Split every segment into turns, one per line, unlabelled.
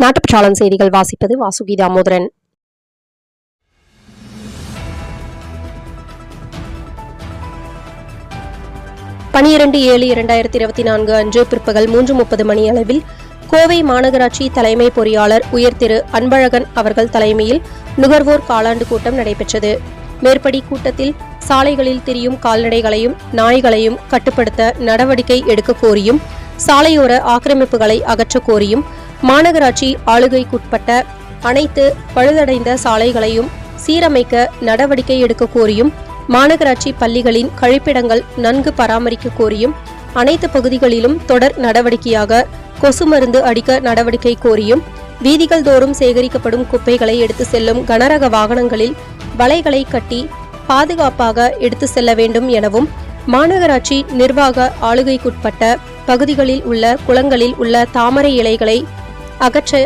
நாட்டுப்பற்றாளன் செய்திகள் வாசிப்பது வாசுகி தாமோதரன் பனிரெண்டு ஏழு இரண்டாயிரத்தி இருபத்தி நான்கு அன்று பிற்பகல் மூன்று முப்பது மணி அளவில் கோவை மாநகராட்சி தலைமை பொறியாளர் உயர் திரு அன்பழகன் அவர்கள் தலைமையில் நுகர்வோர் காலாண்டு கூட்டம் நடைபெற்றது. மேற்படி கூட்டத்தில் சாலைகளில் திரியும் கால்நடைகளையும் நாய்களையும் கட்டுப்படுத்த நடவடிக்கை எடுக்க கோரியும் சாலையோர ஆக்கிரமிப்புகளை அகற்ற கோரியும் மாநகராட்சி ஆளுகைக்குட்பட்ட அனைத்து பழுதடைந்த சாலைகளையும் சீரமைக்க நடவடிக்கை எடுக்க கோரியும் மாநகராட்சி பள்ளிகளின் கழிப்பிடங்கள் நன்கு பராமரிக்க கோரியும் அனைத்து பகுதிகளிலும் தொடர் நடவடிக்கையாக கொசு மருந்து அடிக்க நடவடிக்கை கோரியும் வீதிகள் தோறும் சேகரிக்கப்படும் குப்பைகளை எடுத்து செல்லும் கனரக வாகனங்களில் வலைகளை கட்டி பாதுகாப்பாக எடுத்து செல்ல வேண்டும் எனவும் மாநகராட்சி நிர்வாக ஆளுகைக்குட்பட்ட பகுதிகளில் உள்ள குளங்களில் உள்ள தாமரை இலைகளை அகற்ற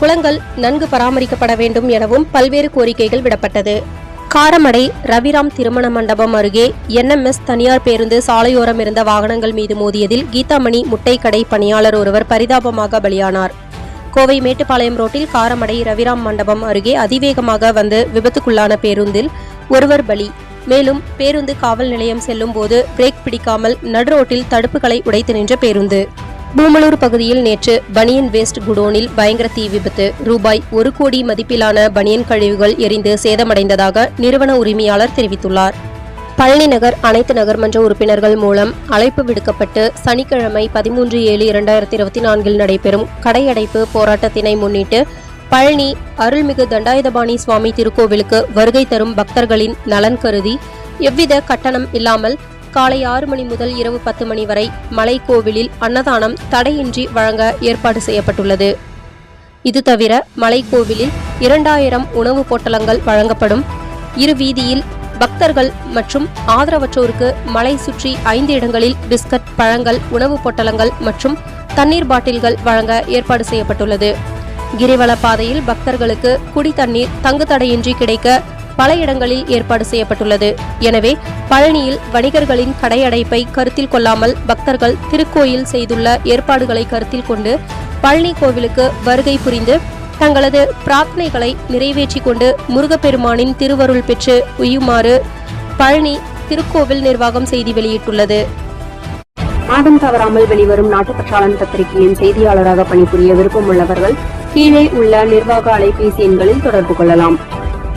குளங்கள் நன்கு பராமரிக்கப்பட வேண்டும் எனவும் பல்வேறு கோரிக்கைகள் விடப்பட்டது. காரமடை ரவிராம் திருமண மண்டபம் அருகே என்எம்எஸ் தனியார் பேருந்து சாலையோரம் இருந்த வாகனங்கள் மீது மோதியதில் கீதாமணி முட்டைக்கடை பணியாளர் ஒருவர் பரிதாபமாக பலியானார். கோவை மேட்டுப்பாளையம் ரோட்டில் காரமடை ரவிராம் மண்டபம் அருகே அதிவேகமாக வந்து விபத்துக்குள்ளான பேருந்தில் ஒருவர் பலி. மேலும் பேருந்து காவல் நிலையம் செல்லும் போது பிரேக் பிடிக்காமல் நடுரோட்டில் தடுப்புகளை உடைத்து நின்ற பேருந்து. பூமலூர் பகுதியில் நேற்று பனியன் வேஸ்ட் குடோனில் பயங்கர தீ விபத்து. ரூபாய் ஒரு கோடி மதிப்பிலான பனியன் கழிவுகள் எரிந்து சேதமடைந்ததாக நிறுவன உரிமையாளர் தெரிவித்துள்ளார். பழனி நகர் அனைத்து நகர்மன்ற உறுப்பினர்கள் மூலம் அழைப்பு விடுக்கப்பட்டு சனிக்கிழமை பதிமூன்று ஏழு இரண்டாயிரத்தி இருபத்தி நான்கில் நடைபெறும் கடையடைப்பு போராட்டத்தினை முன்னிட்டு பழனி அருள்மிகு தண்டாயுதபாணி சுவாமி திருக்கோவிலுக்கு வருகை தரும் பக்தர்களின் நலன் கருதி எவ்வித கட்டணம் இல்லாமல் காலை ஆறு மணி முதல் இரவு பத்து மணி வரை மலைக்கோவிலில் அன்னதானம் தடையின்றி வழங்க ஏற்பாடு செய்யப்பட்டுள்ளது. இது தவிர மலைக்கோவிலில் இரண்டாயிரம் உணவு பொட்டலங்கள் வழங்கப்படும். இரு வீதியில் பக்தர்கள் மற்றும் ஆதரவற்றோருக்கு மலை சுற்றி ஐந்து இடங்களில் பிஸ்கட் பழங்கள் உணவு பொட்டலங்கள் மற்றும் தண்ணீர் பாட்டில்கள் வழங்க ஏற்பாடு செய்யப்பட்டுள்ளது. கிரிவல பாதையில் பக்தர்களுக்கு குடி தண்ணீர் தங்கு தடையின்றி கிடைக்க பல இடங்களில் ஏற்பாடு செய்யப்பட்டுள்ளது. எனவே பழனியில் வணிகர்களின் கடையடைப்பை கருத்தில் கொள்ளாமல் பக்தர்கள் திருக்கோயில் செய்துள்ள ஏற்பாடுகளை கருத்தில் கொண்டு பழனி கோவிலுக்கு வருகை புரிந்து தங்களது பிரார்த்தனைகளை நிறைவேற்றிக் கொண்டு முருகப்பெருமானின் திருவருள் பெற்று உய்யுமாறு பழனி திருக்கோவில் நிர்வாகம் செய்தி வெளியிட்டுள்ளது.
மாதம் தவறாமல் வெளிவரும் நாட்டுப்பற்றாளன் பத்திரிகையின் செய்தியாளராக பணிபுரிய விருப்பமுள்ளவர்கள் கீழே உள்ள நிர்வாக அலைபேசி எண்களில் தொடர்பு கொள்ளலாம்.